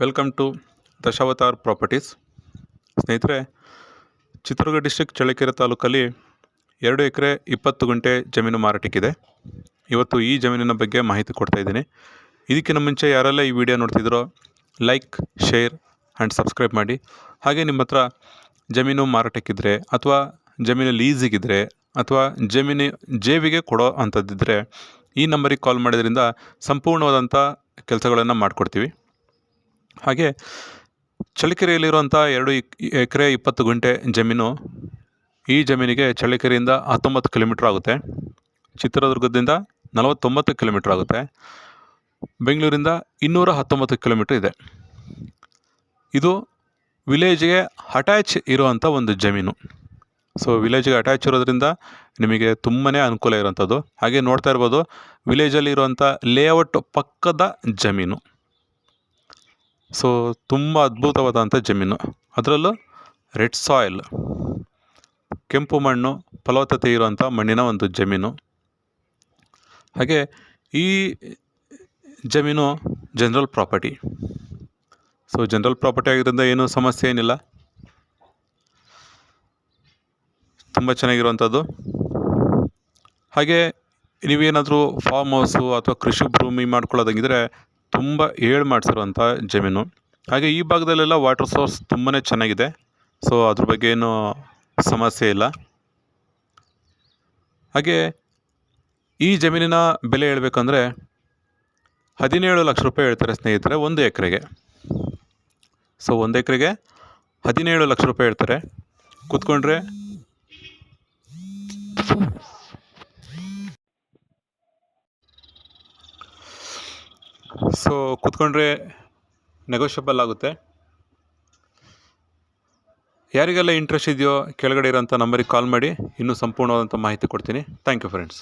Welcome to Dashavatar properties ಸ್ನೇಹಿತರೆ, Chitradurga district Challakere ತಾಲೂಕಲ್ಲಿ ಎರಡು ಎಕರೆ ಇಪ್ಪತ್ತು ಗಂಟೆ ಜಮೀನು ಮಾರಾಟಕ್ಕಿದೆ. ಇವತ್ತು ಈ ಜಮೀನಿನ ಬಗ್ಗೆ ಮಾಹಿತಿ ಕೊಡ್ತಾ ಇದ್ದೀನಿ. ಇದಕ್ಕಿಂತ ಮುಂಚೆ ಯಾರೆಲ್ಲ ಈ ವಿಡಿಯೋ ನೋಡ್ತಿದ್ರೋ ಲೈಕ್ ಶೇರ್ ಆ್ಯಂಡ್ ಸಬ್ಸ್ಕ್ರೈಬ್ ಮಾಡಿ. ಹಾಗೆ ನಿಮ್ಮ ಹತ್ರ ಜಮೀನು ಮಾರಾಟಕ್ಕಿದ್ರೆ ಅಥವಾ ಜಮೀನು ಲೀಸಿಗಿದ್ರೆ ಅಥವಾ ಜಮೀನು ಜೇವಿಗೆ ಕೊಡೋ ಅಂಥದ್ದಿದ್ದರೆ ಈ ನಂಬರಿಗೆ ಕಾಲ್ ಮಾಡೋದ್ರಿಂದ ಸಂಪೂರ್ಣವಾದಂಥ ಕೆಲಸಗಳನ್ನು ಮಾಡಿಕೊಡ್ತೀವಿ. ಹಾಗೆ ಚಳ್ಳಕೆರೆಯಲ್ಲಿರುವಂಥ ಎರಡು ಎಕರೆ ಇಪ್ಪತ್ತು ಗುಂಟೆ ಜಮೀನು ಈ ಜಮೀನಿಗೆ ಚಳ್ಳಕೆರೆಯಿಂದ ಹತ್ತೊಂಬತ್ತು ಕಿಲೋಮೀಟ್ರ್ ಆಗುತ್ತೆ. ಚಿತ್ರದುರ್ಗದಿಂದ ನಲವತ್ತೊಂಬತ್ತು ಕಿಲೋಮೀಟ್ರ್ ಆಗುತ್ತೆ. ಬೆಂಗಳೂರಿಂದ ಇನ್ನೂರ ಹತ್ತೊಂಬತ್ತು ಕಿಲೋಮೀಟ್ರ್ ಇದೆ. ಇದು ವಿಲೇಜ್ಗೆ ಅಟ್ಯಾಚ್ ಇರುವಂಥ ಒಂದು ಜಮೀನು. ಸೊ ವಿಲೇಜ್ಗೆ ಅಟ್ಯಾಚ್ ಇರೋದ್ರಿಂದ ನಿಮಗೆ ತುಂಬಾ ಅನುಕೂಲ ಇರೋಂಥದ್ದು ಹಾಗೆ ನೋಡ್ತಾ ಇರ್ಬೋದು, ವಿಲೇಜಲ್ಲಿ ಇರುವಂಥ ಲೇಔಟ್ ಪಕ್ಕದ ಜಮೀನು. ಸೊ ತುಂಬ ಅದ್ಭುತವಾದಂಥ ಜಮೀನು. ಅದರಲ್ಲೂ ರೆಡ್ ಸಾಯಿಲ್ ಕೆಂಪು ಮಣ್ಣು, ಫಲವತ್ತತೆ ಇರುವಂಥ ಮಣ್ಣಿನ ಒಂದು ಜಮೀನು. ಹಾಗೆ ಈ ಜಮೀನು general property so general property ಆಗಿರೋದ್ರಿಂದ ಏನೂ ಸಮಸ್ಯೆ ಏನಿಲ್ಲ. ತುಂಬ ಚೆನ್ನಾಗಿರುವಂಥದ್ದು ಹಾಗೆ ನೀವೇನಾದರೂ ಫಾರ್ಮ್ ಹೌಸು ಅಥವಾ ಕೃಷಿ ಭೂಮಿ ಮಾಡ್ಕೊಳ್ಳೋದಂಗಿದ್ರೆ ತುಂಬ ಏಳು ಮಾಡಿಸಿರುವಂಥ ಜಮೀನು. ಹಾಗೆ ಈ ಭಾಗದಲ್ಲೆಲ್ಲ ವಾಟರ್ ಸೋರ್ಸ್ ತುಂಬಾ ಚೆನ್ನಾಗಿದೆ. ಸೊ ಅದ್ರ ಬಗ್ಗೆ ಏನು ಸಮಸ್ಯೆ ಇಲ್ಲ. ಹಾಗೆ ಈ ಜಮೀನಿನ ಬೆಲೆ ಹೇಳ್ಬೇಕಂದ್ರೆ ಹದಿನೇಳು ಲಕ್ಷ ರೂಪಾಯಿ ಹೇಳ್ತಾರೆ ಸ್ನೇಹಿತರೆ, ಒಂದು ಎಕರೆಗೆ. ಸೊ ಒಂದು ಎಕರೆಗೆ ಹದಿನೇಳು ಲಕ್ಷ ರೂಪಾಯಿ ಹೇಳ್ತಾರೆ. ಕೂತ್ಕೊಂಡ್ರೆ ಸೊ ಕೂತ್ಕೊಂಡ್ರೆ ನೆಗೋಷಿಯಬಲ್ ಆಗುತ್ತೆ. ಯಾರಿಗೆಲ್ಲ ಇಂಟ್ರೆಸ್ಟ್ ಇದೆಯೋ ಕೆಳಗಡೆ ಇರೋಂಥ ನಂಬರಿಗೆ ಕಾಲ್ ಮಾಡಿ, ಇನ್ನೂ ಸಂಪೂರ್ಣವಾದಂಥ ಮಾಹಿತಿ ಕೊಡ್ತೀನಿ. Thank you friends